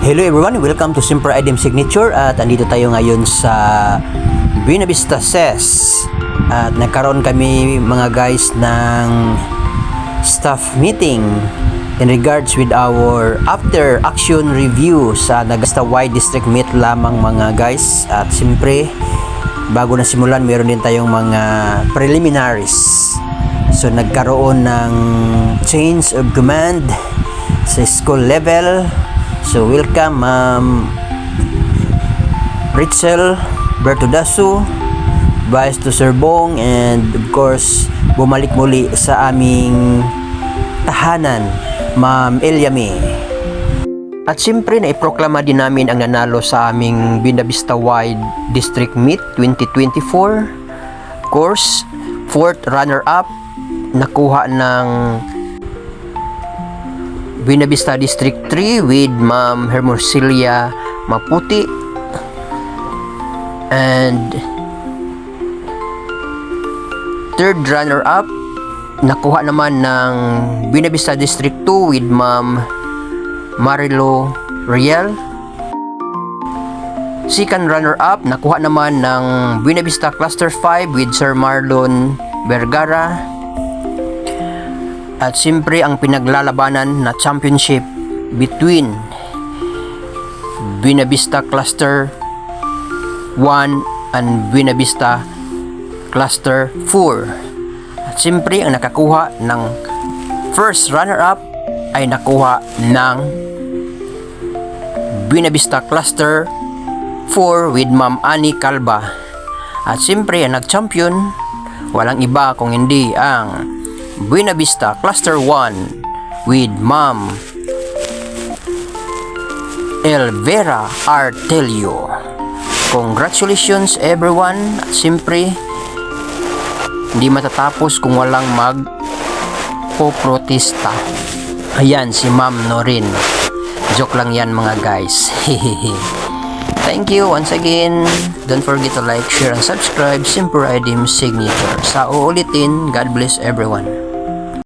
Hello everyone, welcome to Simper Item Signature at andito tayo ngayon sa Buena Vista SES. At nagkaroon kami mga guys ng staff meeting in regards with our after action review sa Nagasta Y District Meet lamang mga guys. At simpre bago na simulan meron din tayong mga preliminaries. So nagkaroon ng change of command sa school level So welcome Ma'am. Ritzel Bertudasu Vice to Sir Bong and of course bumalik muli sa aming tahanan Ma'am Eliame at siyempre na iproklama din namin ang nanalo sa aming Binavista Wide District Meet 2024 course fourth runner-up nakuha ng Buenavista District 3 with Ma'am Hermosillia Maputi. And third runner-up nakuha naman ng Buenavista District 2 with Ma'am Marilo Riel. Second runner-up nakuha naman ng Buenavista Cluster 5 with Sir Marlon Vergara at siyempre ang pinaglalabanan na championship between Buenavista Cluster 1 and Buenavista Cluster 4. At siyempre ang nakakuha ng first runner-up ay nakuha ng Buenavista Cluster 4 with Ma'am Annie Calva. At siyempre ang nag-champion walang iba kung hindi ang Buena Vista Cluster 1 with Ma'am Elvera Artelio. Congratulations everyone. At siyempre, hindi matatapos kung walang mag poprotesta. Ayan, si Ma'am Norin. Joke lang yan mga guys. Thank you once again. Don't forget to like, share, and subscribe. Simple Item Signature. Sa uulitin, God bless everyone.